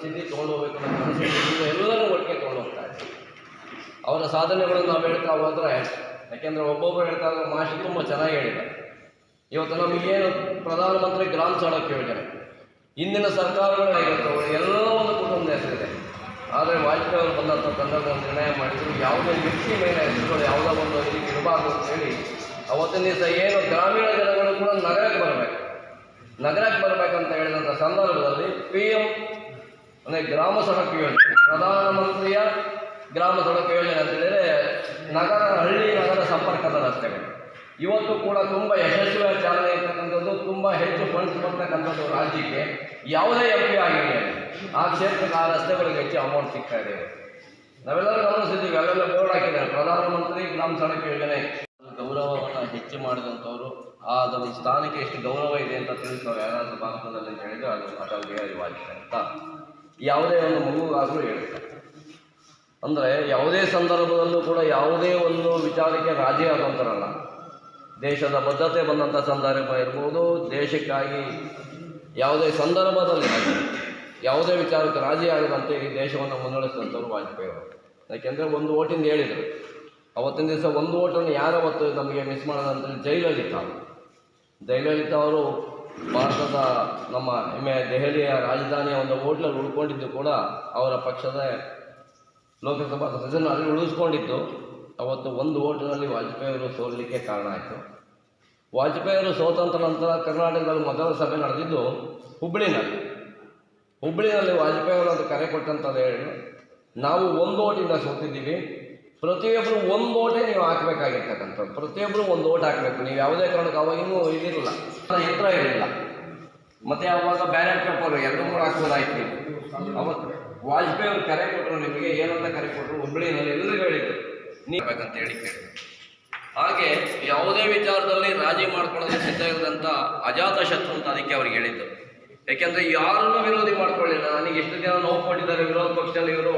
ಸ್ಥಿತಿ ತೊಗೊಂಡು ಹೋಗ್ಬೇಕು ಅನ್ನೋ ಮನಸ್ಸಿಗೆ ಎಲ್ಲರೂ ಒಟ್ಟಿಗೆ ತೊಗೊಂಡು ಹೋಗ್ತಾ ಇದ್ದಾರೆ ಅವರ ಸಾಧನೆಗಳನ್ನು ನಾವು ಹೇಳ್ತಾ ಹೋದರೆ, ಯಾಕೆಂದರೆ ಒಬ್ಬೊಬ್ಬರು ಹೇಳ್ತಾ ಇದ್ರೆ ಮಾಷಿ ತುಂಬ ಚೆನ್ನಾಗಿ ಹೇಳಿದ್ದಾರೆ. ಇವತ್ತು ನಮಗೇನು ಪ್ರಧಾನಮಂತ್ರಿ ಗ್ರಾಮ ಸಡಕ್ ಯೋಜನೆ. ಇಂದಿನ ಸರ್ಕಾರಗಳಾಗಿರ್ತವೆ ಎಲ್ಲ ಒಂದು ಕುಟುಂಬದ ಹೆಸರಿದೆ. ಆದರೆ ವಾಜಪೇಯಿ ಅವರು ಬಂದಂಥ ಸಂದರ್ಭದಲ್ಲಿ ನಿರ್ಣಯ ಮಾಡಿದ್ರು, ಯಾವುದೇ ವ್ಯಕ್ತಿ ಮೇಲೆ ಹೆಸರುಗಳು ಯಾವುದೋ ಒಂದು ಇದಕ್ಕೆ ಇರಬಾರ್ದು ಅಂತ ಹೇಳಿ, ಅವತ್ತಿನ ದಿವಸ ಏನು ಗ್ರಾಮೀಣ ಜನಗಳು ಕೂಡ ನಗರಕ್ಕೆ ಬರಬೇಕು. ನಗರಕ್ಕೆ ಬರಬೇಕಂತ ಹೇಳಿದಂಥ ಸಂದರ್ಭದಲ್ಲಿ ಪಿ ಎಂ ಅಂದರೆ ಗ್ರಾಮ ಸಡಕ್ ಯೋಜನೆ. ಪ್ರಧಾನಮಂತ್ರಿಯ ಗ್ರಾಮ ಸಡಕ್ ಯೋಜನೆ ಅಂತ ಹೇಳಿದರೆ ನಗರ, ಹಳ್ಳಿ ನಗರ ಸಂಪರ್ಕದ ರಸ್ತೆಗಳು. ಇವತ್ತು ಕೂಡ ತುಂಬ ಯಶಸ್ವಿಯಾಗಿ ಚಾಲನೆ ಇರ್ತಕ್ಕಂಥದ್ದು, ತುಂಬ ಹೆಚ್ಚು ಫಂಡ್ಸ್ ಬರ್ತಕ್ಕಂಥದ್ದು ರಾಜ್ಯಕ್ಕೆ ಯಾವುದೇ ಎಂ ಪಿ ಆ ಕ್ಷೇತ್ರಕ್ಕೆ ಆ ರಸ್ತೆಗಳಿಗೆ ಹೆಚ್ಚು ಅಮೌಂಟ್ ಸಿಗ್ತಾ ಇದೆ. ನಾವೆಲ್ಲರೂ ಗಮನಿಸಿದ್ದೀವಿ ಅವೆಲ್ಲ ಬೋರ್ಡ್ ಹಾಕಿದ್ದಾರೆ. ಪ್ರಧಾನಮಂತ್ರಿ ಗ್ರಾಮ ಸಡಕ್ ಯೋಜನೆ. ಗೌರವವನ್ನು ಹೆಚ್ಚು ಮಾಡಿದಂಥವ್ರು, ಆ ಅದರ ಸ್ಥಾನಕ್ಕೆ ಎಷ್ಟು ಗೌರವ ಇದೆ ಅಂತ ತಿಳಿಸ್ತಾರೆ ಯಾರಾದರೂ ಭಾರತದಲ್ಲಿ ಹೇಳಿದ್ರೆ ಅದು ಅಟಲ್ ಬಿಹಾರಿ ವಾಜಪೇಯಿ ಅಂತ. ಯಾವುದೇ ಒಂದು ಮಗುವಾದರೂ ಹೇಳುತ್ತೆ. ಅಂದರೆ ಯಾವುದೇ ಸಂದರ್ಭದಲ್ಲೂ ಕೂಡ ಯಾವುದೇ ಒಂದು ವಿಚಾರಕ್ಕೆ ರಾಜಿ ಆಗುವಂಥರಲ್ಲ ದೇಶದ ಬದ್ಧತೆ ಬಂದಂಥ ಸಂದರ್ಭ ಇರ್ಬೋದು, ದೇಶಕ್ಕಾಗಿ ಯಾವುದೇ ಸಂದರ್ಭದಲ್ಲಿ ಯಾವುದೇ ವಿಚಾರಕ್ಕೆ ರಾಜಿ ಆಗದಂತೆ ಈ ದೇಶವನ್ನು ಮುನ್ನಡೆಸಿದಂಥವ್ರು ವಾಜಪೇಯಿ ಅವರು. ಯಾಕೆಂದರೆ ಒಂದು ಓಟಿಂದ ಹೇಳಿದರು. ಅವತ್ತಿನ ದಿವಸ ಒಂದು ಓಟನ್ನು ಯಾರು ಅವತ್ತು ನಮಗೆ ಮಿಸ್ ಮಾಡೋದಂತ ಜಯಲಲಿತಾ. ಜಯಲಲಿತಾ ಅವರು ಭಾರತದ ನಮ್ಮ ಹೆಮ್ಮೆ ದೆಹಲಿಯ ರಾಜಧಾನಿಯ ಒಂದು ಹೋಟ್ಲಲ್ಲಿ ಉಳ್ಕೊಂಡಿದ್ದು ಕೂಡ ಅವರ ಪಕ್ಷದ ಲೋಕಸಭಾ ಸದಸ್ಯರನ್ನು ಅಲ್ಲಿ ಉಳಿಸ್ಕೊಂಡಿದ್ದು. ಅವತ್ತು ಒಂದು ಓಟಿನಲ್ಲಿ ವಾಜಪೇಯಿ ಅವರು ಸೋಲಲಿಕ್ಕೆ ಕಾರಣ ಆಯಿತು. ವಾಜಪೇಯಿ ಅವರು ಸೋತಂತ ನಂತರ ಕರ್ನಾಟಕದಲ್ಲಿ ಮೊದಲ ಸಭೆ ನಡೆದಿದ್ದು ಹುಬ್ಬಳ್ಳಿನಲ್ಲಿ ಹುಬ್ಬಳ್ಳಿನಲ್ಲಿ ವಾಜಪೇಯಿ ಅವರು ಅದು ಕರೆ ಕೊಟ್ಟಂಥದ್ದು ಹೇಳಿ, ನಾವು ಒಂದು ಓಟಿಂದ ಸೋತಿದ್ದೀವಿ. ಪ್ರತಿಯೊಬ್ಬರು ಒಂದು ಓಟೇ ನೀವು ಹಾಕಬೇಕಾಗಿರ್ತಕ್ಕಂಥದ್ದು. ಪ್ರತಿಯೊಬ್ಬರು ಒಂದು ಓಟ್ ಹಾಕಬೇಕು. ನೀವು ಯಾವುದೇ ಕಾರಣಕ್ಕೆ ಅವಾಗ ಇನ್ನೂ ಇದಿರಲಿಲ್ಲ ಯಂತ್ರ ಇರಲಿಲ್ಲ. ಮತ್ತೆ ಅವಾಗ ಬ್ಯಾಲೆಟ್ ಪೇಪರ್ ಎರಡು ಮೂರು ಹಾಕ್ಬೋದಾಯ್ತು ಅವತ್ತು ವಾಜಪೇಯಿ ಅವ್ರು ಕರೆ ಕೊಟ್ಟರು ನಿಮಗೆ ಏನಂತ ಕರೆ ಕೊಟ್ಟರು ಹುಬ್ಬಳ್ಳಿನಲ್ಲಿ ಎಲ್ಲರಿಗೂ ಹೇಳಿದ್ರು. ನೀವು ಬೇಕಂತ ಹೇಳಿ ಕೇಳಿ ಹಾಗೆ ಯಾವುದೇ ವಿಚಾರದಲ್ಲಿ ರಾಜಿ ಮಾಡ್ಕೊಳ್ಳೋದಕ್ಕೆ ಸಿದ್ಧ ಇರದಂಥ ಅಜಾತ ಶತ್ರು ಅಂತ ಅದಕ್ಕೆ ಅವ್ರಿಗೆ ಹೇಳಿದ್ದು ಯಾಕೆಂದರೆ ಯಾರನ್ನು ವಿರೋಧಿ ಮಾಡ್ಕೊಳ್ಳಿಲ್ಲ. ನನಗೆ ಎಷ್ಟು ಜನ ನೋವು ಕೊಟ್ಟಿದ್ದಾರೆ, ವಿರೋಧ ಪಕ್ಷದಲ್ಲಿ ಇವರು.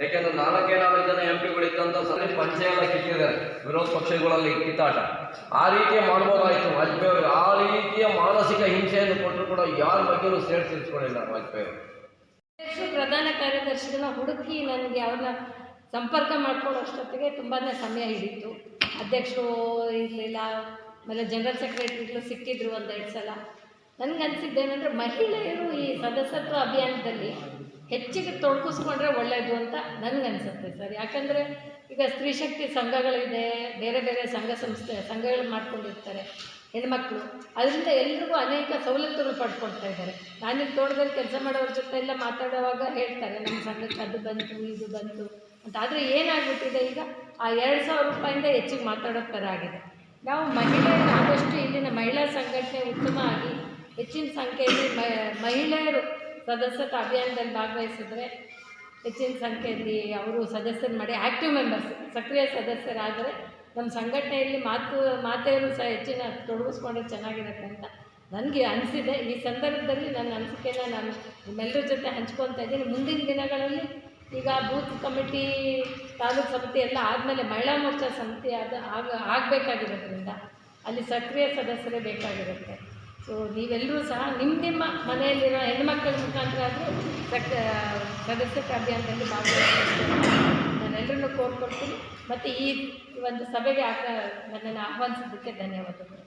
ಯಾಕೆಂದ್ರೆ ನಾಲ್ಕೇ ನಾಲ್ಕು ಜನ ಎಂ ಪಿಗಳಿದ್ದಂಥ ಸರಿ ಪಂಚೆ ಎಲ್ಲ ಕಿತ್ತಿದ್ದಾರೆ ವಿರೋಧ ಪಕ್ಷಗಳಲ್ಲಿ ಕಿತ್ತಾಟ. ಆ ರೀತಿಯ ಮಾಡ್ಬೋದಾಯ್ತು ವಾಜಪೇಯಿ ಆ ರೀತಿಯ ಮಾನಸಿಕ ಹಿಂಸೆಯನ್ನು ಕೊಟ್ಟರು ಕೂಡ ಯಾರ ಬಗ್ಗೆ ಸೇರಿಸಿರ್ಸ್ಕೊಳ್ಳಿಲ್ಲ ವಾಜಪೇಯಿ ಪ್ರಧಾನ ಕಾರ್ಯದರ್ಶಿಗಳನ್ನ ಹುಡುಕಿ ನನಗೆ ಅವ್ರನ್ನ ಸಂಪರ್ಕ ಮಾಡ್ಕೊಳ್ಳೋ ಅಷ್ಟೊತ್ತಿಗೆ ತುಂಬಾ ಸಮಯ ಹಿಡಿತು ಅಧ್ಯಕ್ಷರು ಇರಲಿಲ್ಲ, ಆಮೇಲೆ ಜನರಲ್ ಸೆಕ್ರೆಟರಿಗಳು ಸಿಕ್ಕಿದ್ರು ಒಂದೆರಡು ಸಲ. ನನಗೆ ಅನಿಸಿದ್ದೇನೆಂದರೆ ಮಹಿಳೆಯರು ಈ ಸದಸ್ಯತ್ವ ಅಭಿಯಾನದಲ್ಲಿ ಹೆಚ್ಚಿಗೆ ತೊಡಗಿಸ್ಕೊಂಡ್ರೆ ಒಳ್ಳೆಯದು ಅಂತ ನನಗನ್ಸುತ್ತೆ ಸರ್. ಯಾಕಂದರೆ ಈಗ ಸ್ತ್ರೀ ಶಕ್ತಿ ಸಂಘಗಳಿದೆ, ಬೇರೆ ಬೇರೆ ಸಂಘ ಸಂಸ್ಥೆ, ಸಂಘಗಳು ಮಾಡ್ಕೊಂಡಿರ್ತಾರೆ ಹೆಣ್ಮಕ್ಳು. ಅದರಿಂದ ಎಲ್ರಿಗೂ ಅನೇಕ ಸವಲತ್ತುಗಳು ಪಡ್ಕೊಳ್ತಾ ಇದ್ದಾರೆ. ನಾನಿಲ್ಲಿ ತೋಟದಲ್ಲಿ ಕೆಲಸ ಮಾಡೋರ ಜೊತೆ ಎಲ್ಲ ಮಾತಾಡುವಾಗ ಹೇಳ್ತಾರೆ ನಮ್ಮ ಸಂಘಕ್ಕೆ ಅದು ಬಂತು, ಇದು ಬಂತು. ಅಂತ. ಆದರೆ ಏನಾಗ್ಬಿಟ್ಟಿದೆ ಈಗ? ಆ ಎರಡು ಸಾವಿರ ರೂಪಾಯಿಂದ ಹೆಚ್ಚಿಗೆ ಮಾತಾಡೋ ಥರ ಆಗಿದೆ. ನಾವು ಮಹಿಳೆಯರು ಆದಷ್ಟು ಇಲ್ಲಿನ ಮಹಿಳಾ ಸಂಘಟನೆ ಉತ್ತಮ ಆಗಿ ಹೆಚ್ಚಿನ ಸಂಖ್ಯೆಯಲ್ಲಿ ಮಹಿಳೆಯರು ಸದಸ್ಯತ್ವ ಅಭಿಯಾನದಲ್ಲಿ ಭಾಗವಹಿಸಿದ್ರೆ ಹೆಚ್ಚಿನ ಸಂಖ್ಯೆಯಲ್ಲಿ ಅವರು ಸದಸ್ಯರು ಮಾಡಿ ಆ್ಯಕ್ಟಿವ್ ಮೆಂಬರ್ಸ್ ಸಕ್ರಿಯ ಸದಸ್ಯರಾದರೆ ನಮ್ಮ ಸಂಘಟನೆಯಲ್ಲಿ ಮಾತು, ಮಾತೆಯರು ಸಹ ಹೆಚ್ಚಿನ ತೊಡಗಿಸ್ಕೊಂಡ್ರೆ ಚೆನ್ನಾಗಿರುತ್ತೆ ಅಂತ ನನಗೆ ಅನಿಸಿದೆ. ಈ ಸಂದರ್ಭದಲ್ಲಿ ನನ್ನ ಅನಿಸಿಕೆನ ನಾನು ನಿಮ್ಮೆಲ್ಲರ ಜೊತೆ ಹಂಚ್ಕೊತಾ ಇದ್ದೀನಿ. ಮುಂದಿನ ದಿನಗಳಲ್ಲಿ ಈಗ ಬೂತ್ ಕಮಿಟಿ, ತಾಲೂಕು ಸಮಿತಿ ಎಲ್ಲ ಆದಮೇಲೆ ಮಹಿಳಾ ಮೋರ್ಚಾ ಸಮಿತಿ ಆದ, ಆಗ, ಆಗಬೇಕಾಗಿರೋದ್ರಿಂದ ಅಲ್ಲಿ ಸಕ್ರಿಯ ಸದಸ್ಯರೇ ಬೇಕಾಗಿರುತ್ತೆ. ಸೊ ನೀವೆಲ್ಲರೂ ಸಹ ನಿಮ್ಮ ನಿಮ್ಮ ಮನೆಯಲ್ಲಿರೋ ಹೆಣ್ಮಕ್ಳ ಮುಖಾಂತರ ಆದರೂ ಸಕ್ ಸದಸ್ಯತ್ವ ಅಭಿಯಾನದಲ್ಲಿ ಭಾಗವಹಿಸಬೇಕು ನಾನೆಲ್ಲರನ್ನು ಕೋರ್ಕೊಡ್ತೀನಿ ಮತ್ತು ಈ ಒಂದು ಸಭೆಗೆ ಆಗ ನನ್ನನ್ನು ಆಹ್ವಾನಿಸಿದ್ದಕ್ಕೆ ಧನ್ಯವಾದಗಳು.